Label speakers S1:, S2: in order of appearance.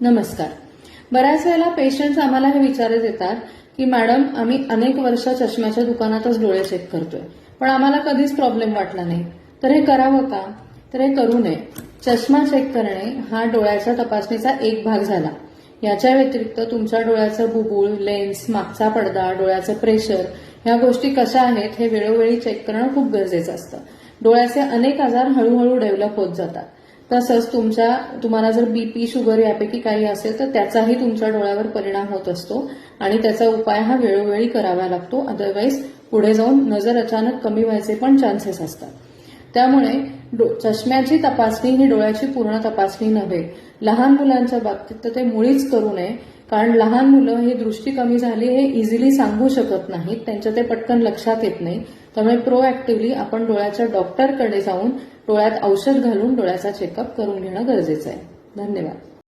S1: नमस्कार. बऱ्याच वेळेला पेशंट्स आम्हाला हे विचारत येतात की मॅडम आम्ही अनेक वर्ष चष्म्याच्या दुकानातच डोळे चेक करतोय पण आम्हाला कधीच प्रॉब्लेम वाटला नाही. तर हे करावं का? तर हे करू नये. चष्मा चेक करणे हा डोळ्याच्या तपासणीचा एक भाग झाला. याच्या व्यतिरिक्त तुमच्या डोळ्याचं बुबुळ लेन्स मागचा पडदा डोळ्याचं प्रेशर ह्या गोष्टी कशा आहेत हे वेळोवेळी चेक करणं खूप गरजेचं असतं. डोळ्याचे अनेक आजार हळूहळू डेव्हलप होत जातात. तसंच तुमच्या तुम्हाला जर बीपी शुगर यापैकी काही असेल तर त्याचाही तुमच्या डोळ्यावर परिणाम होत असतो आणि त्याचा उपाय हा वेळोवेळी करावा लागतो. अदरवाईज पुढे जाऊन नजर अचानक कमी व्हायचे पण चान्सेस असतात. त्यामुळे चष्म्याची तपासणी ही डोळ्याची पूर्ण तपासणी नव्हे. लहान मुलांच्या बाबतीत तर ते मुळीच करू नये. कारण लहान मुलं ही दृष्टी कमी झाली हे इझिली सांगू शकत नाहीत. त्यांच्या ते पटकन लक्षात येत नाही. त्यामुळे प्रोएक्टिव्हली आपण डोळ्याच्या डॉक्टरकडे जाऊन डोळ्यात औषध घालून डोळ्याचा चेकअप करून घेणं गरजेचं आहे. धन्यवाद.